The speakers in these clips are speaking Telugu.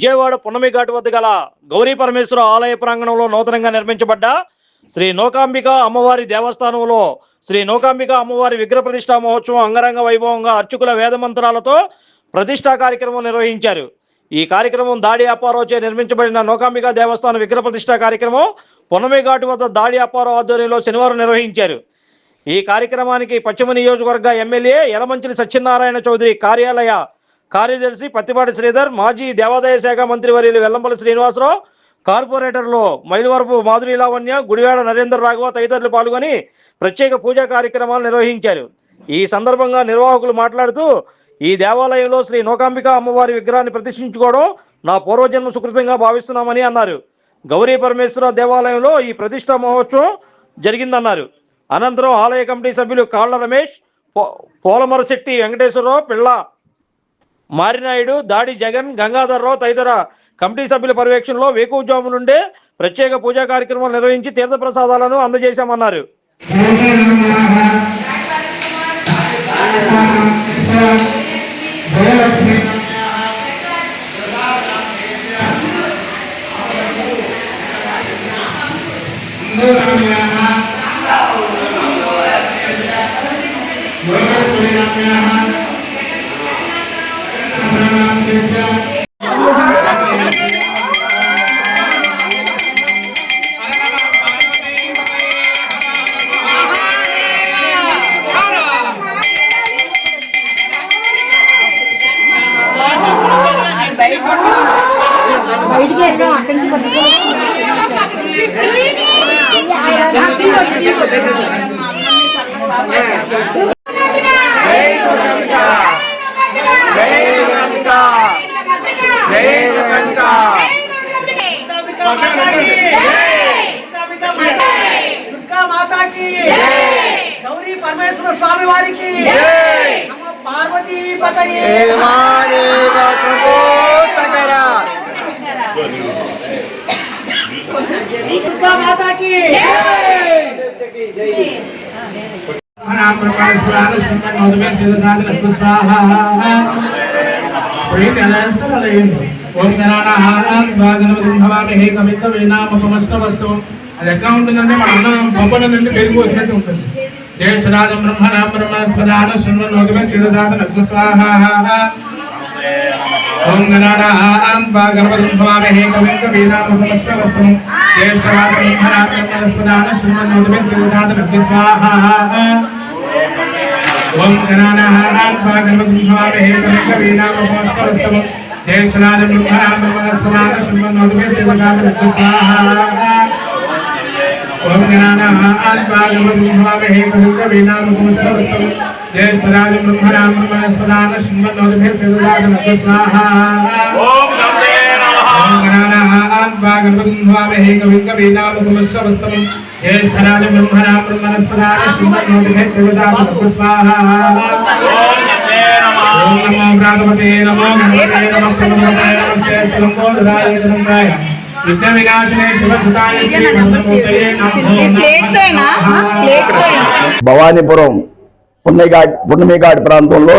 విజయవాడ పున్నమి ఘాట్ వద్ద గల గౌరీ పరమేశ్వర ఆలయ ప్రాంగణంలో నూతనంగా నిర్మించబడ్డ శ్రీ నౌకాంబిక అమ్మవారి దేవస్థానంలో శ్రీ నౌకాంబిక అమ్మవారి విగ్రహ ప్రతిష్టా మహోత్సవం అంగరంగ వైభవంగా అర్చకుల వేద మంత్రాలతో ప్రతిష్టా కార్యక్రమం నిర్వహించారు. ఈ కార్యక్రమం దాడి అప్పారావుచే నిర్మించబడిన నౌకాంబిక దేవస్థానం విగ్రహ ప్రతిష్టా కార్యక్రమం పున్నమి ఘాట్ వద్ద దాడి అప్పారావు ఆధ్వర్యంలో శనివారం నిర్వహించారు. ఈ కార్యక్రమానికి పశ్చిమ నియోజకవర్గ ఎమ్మెల్యే యలమంచిలి సత్యనారాయణ చౌదరి కార్యాలయ కార్యదర్శి పత్తిపాటి శ్రీధర్ మాజీ దేవాదాయ శాఖ మంత్రి వర్యులు వెల్లంపల్లి శ్రీనివాసరావు కార్పొరేటర్లు మైలవరపు మాధురి లావణ్య గుడివాడ నరేందర్ రాఘవ తదితరులు పాల్గొని ప్రత్యేక పూజా కార్యక్రమాలు నిర్వహించారు. ఈ సందర్భంగా నిర్వాహకులు మాట్లాడుతూ ఈ దేవాలయంలో శ్రీ నోకాంబిక అమ్మవారి విగ్రహాన్ని ప్రతిష్ఠించుకోవడం నా పూర్వజన్మ సుకృతంగా భావిస్తున్నామని అన్నారు. గౌరీ పరమేశ్వర దేవాలయంలో ఈ ప్రతిష్ట మహోత్సవం జరిగిందన్నారు. అనంతరం ఆలయ కమిటీ సభ్యులు కాళ్ళ రమేష్ పో- పోలమరశెట్టి వెంకటేశ్వరరావు పిళ్ళ మారినాయుడు దాడి జగన్ గంగాధర్రావు తదితర కమిటీ సభ్యుల పర్యవేక్షణలో వేకువజాము నుండే ప్రత్యేక పూజా కార్యక్రమాలు నిర్వహించి తీర్థప్రసాదాలను అందజేశామన్నారు. జయలక్ష్మి బయటికి వెళ్ళాం అక్కడి నుంచి పట్టుకో దుర్గా మాతాకి గౌరీ పరమేశ్వర స్వామి వారికి నమ పార్వతీ పతయే దుర్గా మాతాకి ఓం అది ఎట్లా ఉంటుందంటే మన అన్నం పప్పనందంటే పెరిగి పోసినట్టు ఉంటుంది జ్యేష్ఠరాజం బ్రహ్మణ శృణ్వ శృణ్వన్నోగమే శిరదాత నగ్న స్వాహ ओम गणानां महाराज स्वामहे कविं कवीनामृतमश्ववसं ज्येष्ठवाकं हराकर्मस्वदानश्रुमन्नोदमे शिवधातमभ्य स्वाहा ओम गणानां महाराज स्वामहे कविं कवीनामृतमश्ववसं ज्येष्ठराजं ब्रह्मणामृतमस्वदानश्रुमन्नोदमे शिवधातमभ्य स्वाहा ओम गणानां वागर्वं स्वामहे कविं कवीनामृतमश्ववसं ఓం గణానాహారే కవిత వీణాముఖమస్తవస్తు జ్యేష్ఠరాజ బ్రహ్మణాం బ్రహ్మణస్పదాన శృణ్వన్నోదిభే శివదాగనత్వ స్వాహా ఓం గణానాహారే కవిత వీణాముఖమస్తవస్తు జ్యేష్ఠరాజ బ్రహ్మణాం బ్రహ్మణస్పదాన శృణ్వన్నోదిభే శివదాగనత్వ స్వాహా ఓం నమో భ్రాతపతే నమో గణపతే నమః ప్రణమతే నమస్తే లంబోదరాయ నందాయ విఘ్న వినాశనే శివ సుతాయ శ్రీ మంత్రమూర్తయే నమః. భవానీపురం పున్నమిఘాట్ పున్నమిఘాట్ ప్రాంతంలో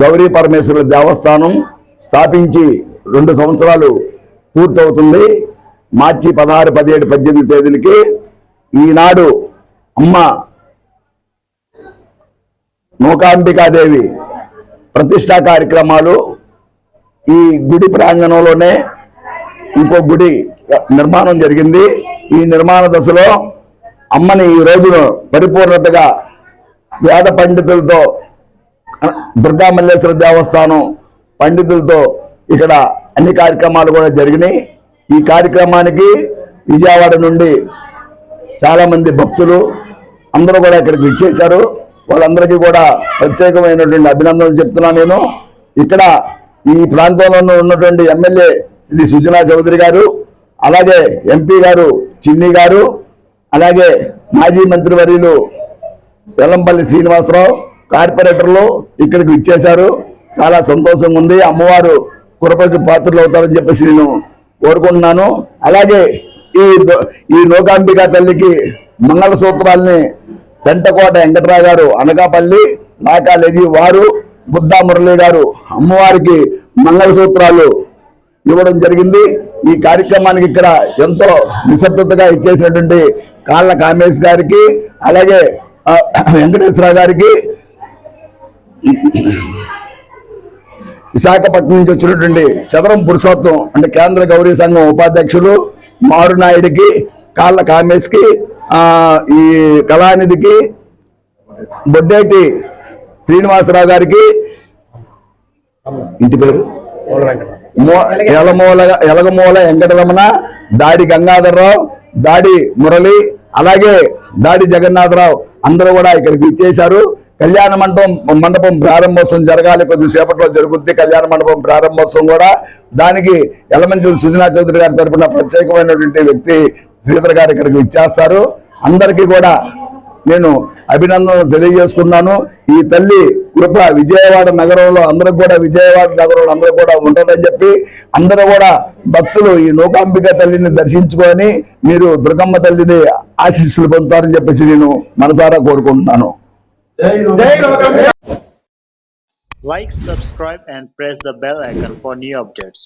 గౌరీ పరమేశ్వరుల దేవస్థానం స్థాపించి రెండు సంవత్సరాలు పూర్తవుతుంది. మార్చి పదహారు పదిహేడు పద్దెనిమిది తేదీలకి ఈనాడు అమ్మ నూకాంబికాదేవి ప్రతిష్టా కార్యక్రమాలు ఈ గుడి ప్రాంగణంలోనే ఇంకో గుడి నిర్మాణం జరిగింది. ఈ నిర్మాణ దశలో అమ్మని ఈ రోజును పరిపూర్ణతగా వేద పండితులతో దుర్గా మల్లేశ్వర దేవస్థానం పండితులతో ఇక్కడ అన్ని కార్యక్రమాలు కూడా జరిగినాయి. ఈ కార్యక్రమానికి విజయవాడ నుండి చాలామంది భక్తులు అందరూ కూడా ఇక్కడికి ఇచ్చేశారు వాళ్ళందరికీ కూడా ప్రత్యేకమైనటువంటి అభినందనలు చెప్తున్నాను నేను. ఇక్కడ ఈ ప్రాంతంలో ఉన్నటువంటి ఎమ్మెల్యే శ్రీ సుజనా చౌదరి గారు అలాగే ఎంపీ గారు చిన్ని గారు అలాగే మాజీ మంత్రివర్యులు వెల్లంపల్లి శ్రీనివాసరావు కార్పొరేటర్లు ఇక్కడికి ఇచ్చేశారు చాలా సంతోషంగా ఉంది. అమ్మవారు కురపతి పాత్రలు అవుతారని చెప్పేసి నేను కోరుకుంటున్నాను. అలాగే ఈ ఈ నూకాంబిక తల్లికి మంగళసూత్రాల్ని పెంటకోట వెంకటరావు గారు అనకాపల్లి లాకాలేజీ వారు బుద్ధా మురళి గారు అమ్మవారికి మంగళసూత్రాలు ఇవ్వడం జరిగింది. ఈ కార్యక్రమానికి ఇక్కడ ఎంతో నిశ్శబ్దతగా ఇచ్చేసినటువంటి కాళ్ళ కామేష్ గారికి అలాగే వెంకటేశ్వర గారికి విశాఖపట్నం నుంచి వచ్చినటువంటి చదరం పురుషోత్వం అంటే కేంద్ర గౌరీ సంఘం ఉపాధ్యక్షులు మారునాయుడికి కాళ్ళ కామేష్కి ఈ కళానిధికి బొడ్డేటి శ్రీనివాసరావు గారికి ఇంటి పేరు? ఎలమూల ఎలగమూల వెంకటరమణ దాడి గంగాధరరావు దాడి మురళి అలాగే దాడి జగన్నాథరావు. అందరూ కూడా ఇక్కడికి ఇచ్చేశారు కళ్యాణ మండపం మండపం ప్రారంభోత్సవం జరగాలి. కొద్దిసేపట్లో జరుగుద్ది కళ్యాణ మండపం ప్రారంభోత్సవం కూడా. దానికి ఎలమంచులు సుజనా చౌదరి గారి తరపున ప్రత్యేకమైనటువంటి వ్యక్తి శ్రీధర్ గారు ఇక్కడికి ఇచ్చేస్తారు అందరికీ కూడా నేను అభినందనలు తెలియజేసుకున్నాను. ఈ తల్లి కృప విజయవాడ నగరంలో అందరూ కూడా విజయవాడ నగరంలో అందరూ కూడా ఉంటుందని చెప్పి అందరూ కూడా భక్తులు ఈ నూకాంబిక తల్లిని దర్శించుకొని మీరు దుర్గమ్మ తల్లిని ఆశీస్సులు పొందుతారని చెప్పేసి నేను మనసారా కోరుకుంటున్నాను. Like, subscribe, and press the bell icon for new updates.